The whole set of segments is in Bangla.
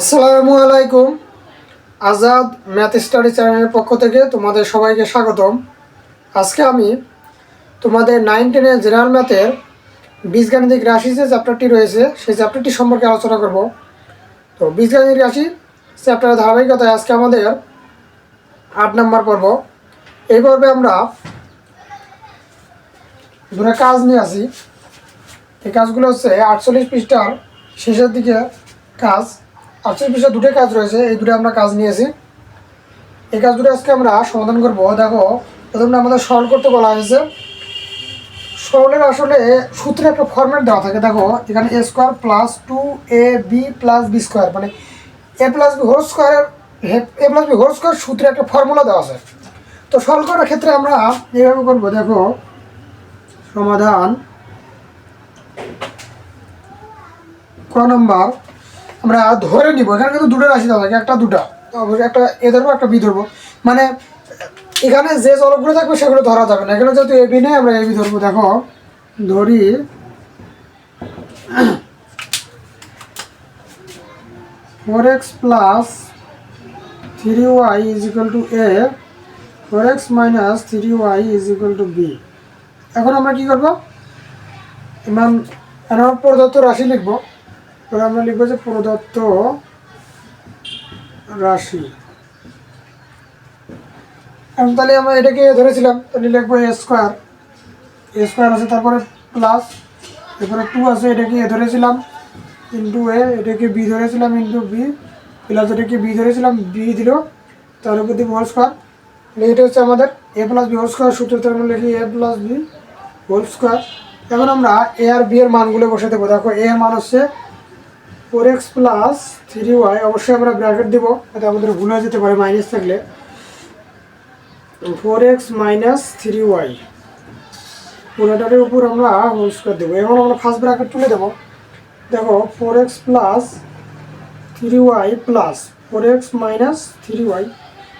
আসসালামু আলাইকুম। আজাদ ম্যাথ স্টাডি চ্যানেলের পক্ষ থেকে তোমাদের সবাইকে স্বাগতম। আজকে আমি তোমাদের নাইন টেনের জেনারেল ম্যাথের বীজগাণিতিক রাশি যে চ্যাপ্টারটি রয়েছে, সেই চ্যাপ্টারটি সম্পর্কে আলোচনা করব। তো বীজগাণিতিক রাশি চ্যাপ্টারের ধারাবাহিকতায় আজকে আমাদের আট নম্বর পর্ব। এই পর্বে আমরা দুটো কাজ নিয়ে আসি। এই কাজগুলো হচ্ছে আটচল্লিশ পৃষ্ঠার শেষের দিকে কাজ। আটচল্লিশ পৃষ্ঠার দুটো কাজ রয়েছে, এই দুটো আমরা কাজ নিয়েছি। এই কাজ দুটো আজকে আমরা সমাধান করব। দেখো, প্রথমে আমাদের সরল করতে বলা হয়েছে। সরলের আসলে সূত্রে একটা ফর্মেট দেওয়া থাকে। দেখো, এখানে A square plus two A B plus B square মানে A plus B whole square A plus B whole square সূত্রে একটা ফর্মুলা দেওয়া আছে। তো সরল করার ক্ষেত্রে আমরা এইভাবে করব, দেখো, সমাধান ক নম্বর আমরা ধরে নিব, এখানে কিন্তু দুটো রাশি দেওয়া থাকে, একটা দুটা। একটা এ ধরবো, একটা বি ধরবো। মানে এখানে যে চলকগুলো থাকবে সেগুলো ধরা যাবে না। এখানে যেহেতু এ, বি নেই, আমরা এ, বি ধরবো। দেখো, ধরি। Four X plus three Y is equal to A four X minus three Y is equal to B এখন আমরা কী করব? ইমান এখন প্রদত্ত রাশি লিখব। এবার আমরা লিখব যে প্রদত্ত রাশি। এখন তাহলে আমরা এটাকে ধরেছিলাম, তাহলে লিখব এ স্কোয়ার এ স্কোয়ার আছে, তারপরে প্লাস এরপরে টু আছে, এটাকে এ ধরেছিলাম ইন্টু এ এটাকে বি ধরেছিলাম ইন্টু বি প্লাস এটাকে বি ধরেছিলাম বি দিল তার উপর দিব হোল স্কোয়ার এটা হচ্ছে আমাদের A plus B whole square সূত্র তার লিখি A plus B whole square এখন আমরা এ আর বি এর মানগুলো বসে দেবো দেখো এ এর মান হচ্ছে four X plus three Y অবশ্যই আমরা ব্র্যাকেট দেবো, যাতে আমাদের ভুল হয়ে যেতে পারে মাইনাস থাকলে। Four X minus three Y পুরোটার উপর আমরা হোল স্কোয়ার দেবো? এখন আমরা ফার্স্ট ব্র্যাকেট তুলে দেবো। দেখো four X plus three Y plus four X minus three Y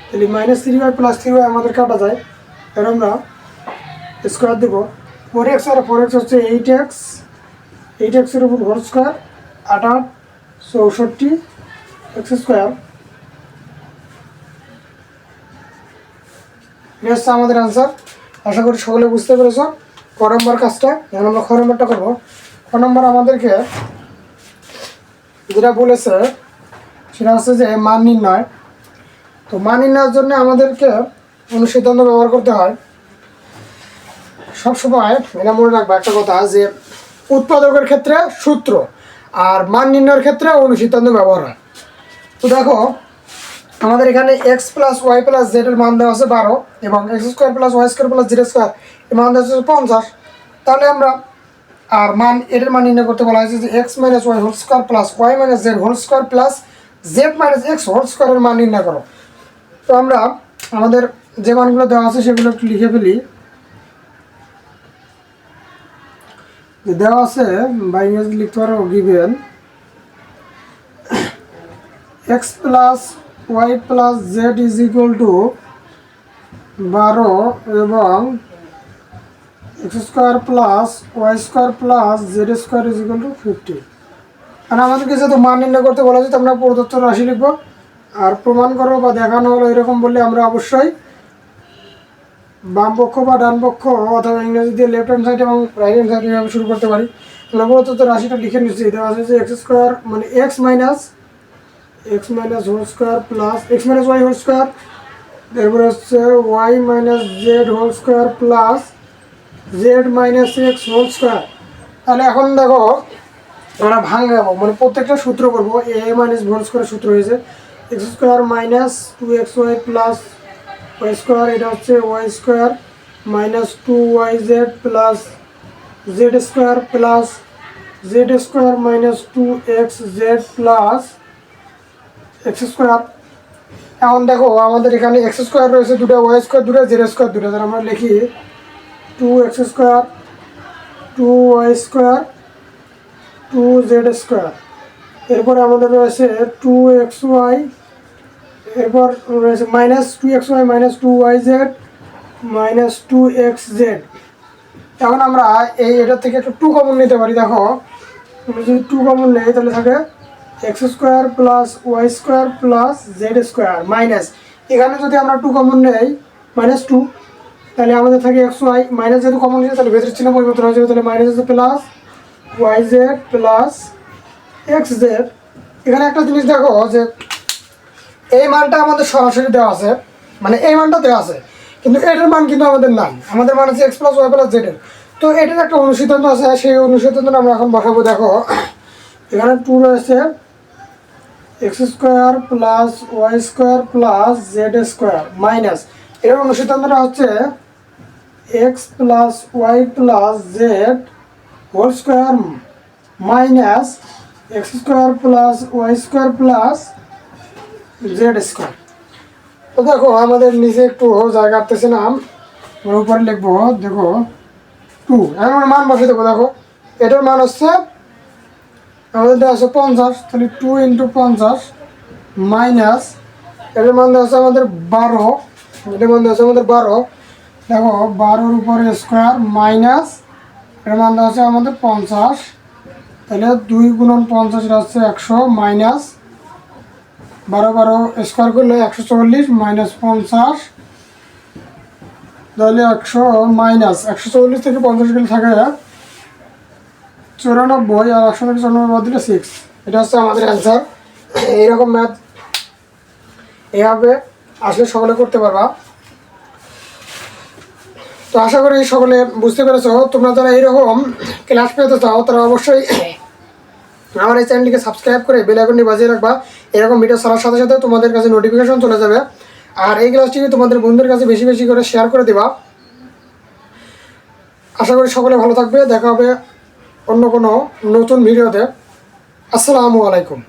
তাহলে minus three Y plus three Y আমাদের কাটা যায়। এর আমরা স্কোয়ার দেবো। ফোর এক্স আর ফোর এক্স হচ্ছে এইট এক্স এইট এক্সের উপর হোল স্কোয়ার আট আট চৌষট্টি এক্স স্কোয়ার। এটা হচ্ছে আমাদের আনসার আশা করি সকলে বুঝতে পেরেছ। ক নম্বর কাজটা এখন আমরা খ নম্বরটা করব। খ নম্বর আমাদেরকে যেটা বলেছে, সেটা হচ্ছে যে মান নির্ণয়। তো মান নির্ণয়ের জন্য আমাদেরকে অনুসিদ্ধান্ত ব্যবহার করতে হয়। সবসময় এটা মনে রাখব একটা কথা যে উৎপাদকের ক্ষেত্রে সূত্র আর মান নির্ণয়ের ক্ষেত্রে অনুসিদ্ধান্ত ব্যবহার হয়। তো দেখো, আমাদের এখানে X plus Y plus Z এর মান দেওয়া আছে বারো এবং X square plus Y square plus Z square এর মান দেওয়া আছে পঞ্চাশ। তাহলে আমরা আর মান এটার মান নির্ণয় করতে বলা হয়েছে যে X minus Y whole square plus Y minus Z whole square plus Z minus X whole স্কোয়ারের মান নির্ণয় করো। তো আমরা আমাদের যে মানগুলো দেওয়া আছে সেগুলো একটু লিখে ফেলি। দেওয়া আছে বা ইংরেজি লিখতে পারো given X plus Y plus Z is equal to বারো এবং X square plus Y square plus Z square is equal to fifty আর আমাদেরকে যেহেতু মান নির্ণয় করতে বলা হয়েছে, তো আমরা প্রদত্ত রাশি লিখব। আর প্রমাণ করো বা দেখানো হলো এরকম বললে আমরা অবশ্যই বাম পক্ষ বা ডান পক্ষ অথবা ইংরেজি দিয়ে লেফট হ্যান্ড সাইড এবং রাইট হ্যান্ড সাইড এভাবে শুরু করতে পারি। আমরা প্রদত্ত রাশিটা লিখে নিচ্ছি। দেওয়া আছে যে এক্স স্কোয়ার মানে X minus X minus whole square plus X minus Y whole square এরপরে হচ্ছে Y minus Z whole square plus Z minus X whole square তাহলে এখন দেখো, আমরা ভাঙাবো মানে প্রত্যেকটা সূত্র করব। এ মাইনাস হোল স্কোয়ার সূত্র হয়েছে। X square minus two X Y plus Y square এটা হচ্ছে Y square minus two Y Z plus Z square plus Z square minus two X Z plus X square এখন দেখো, আমাদের এখানে এক্স স্কোয়ার রয়েছে দুটো ওয়াই স্কোয়ার দুটো জেড স্কোয়ার দুটো। তাহলে আমরা লিখি two X square two Y square two Z square এরপরে আমাদের রয়েছে টু এক্স ওয়াই এরপর রয়েছে minus two X Y minus two Y Z minus two X Z এখন আমরা এই এটার থেকে একটু টু কমন নিতে পারি, দেখো। যদি টু কমন নেই, তাহলে থাকে X square plus Y square plus Z square minus এখানে যদি আমরা টু কমন নেই মাইনাস টু তাহলে আমাদের থাকে এক্স ওয়াই মাইনাস যেহেতু কমন নিয়েছে, তাহলে ভেতরের চিহ্ন পরিবর্তন হয়ে যাবে, তাহলে মাইনাস আছে plus Y Z plus X Z এখানে একটা জিনিস দেখো, যে এই মানটা আমাদের সরাসরি দেওয়া আছে। মানে এই মানটা দেওয়া আছে। কিন্তু এটার মান কিন্তু আমাদের নাই। আমাদের মান আছে এক্স প্লাস ওয়াই প্লাস জেডের তো এটার একটা অনুসিদ্ধান্ত আছে। সেই অনুসিদ্ধান্ত আমরা এখন বসাবো। দেখো, এখানে টু রয়েছে। X square plus Y square plus Z square minus এর অনুসিদ্ধান্তটা হচ্ছে X plus Y plus Z whole square minus X square plus Y square plus Z square তো দেখো, আমাদের নিচে একটু জায়গা কাটতেছে না ওর উপরে লিখব, দেখো টু এখন আমরা মান বসে দেবো, দেখো। এটার মান হচ্ছে, আমাদের দেওয়া আছে পঞ্চাশ, তাহলে টু ইন্টু পঞ্চাশ মাইনাস এটার মান দেওয়া আছে আমাদের বারো। এটার মান দেওয়া আছে আমাদের বারো। দেখো, বারোর উপরে স্কোয়ার মাইনাস এটার মান দেওয়া আছে আমাদের পঞ্চাশ। তাহলে দুই গুণন পঞ্চাশ হচ্ছে একশো মাইনাস বারো বারো স্কোয়ার করলে একশো চল্লিশ মাইনাস পঞ্চাশ, তাহলে একশো মাইনাস একশো চল্লিশ থেকে পঞ্চাশ গেলে থাকে চুরানব্বই আর একশো থেকে চুরানব্বই বাদ দিলে সিক্স এটা হচ্ছে আমাদের অ্যান্সার এইরকম ম্যাথ এভাবে আসলে সকলে করতে পারবা। তো আশা করি সকলে বুঝতে পেরেছ। তোমরা যারা এইরকম ক্লাস পেতে চাও, তারা অবশ্যই আমার এই চ্যানেলটিকে সাবস্ক্রাইব করে বেল আইকনটি বাজিয়ে রাখবা। এরকম ভিডিও ছাড়ার সাথে সাথে তোমাদের কাছে নোটিফিকেশন চলে যাবে। আর এই ক্লাসটিকে তোমাদের বন্ধুদের কাছে বেশি বেশি করে শেয়ার করে দেবা। আশা করি সকলে ভালো থাকবে। দেখা হবে অন্য কোনো নতুন ভিডিওতে আসসালামু আলাইকুম।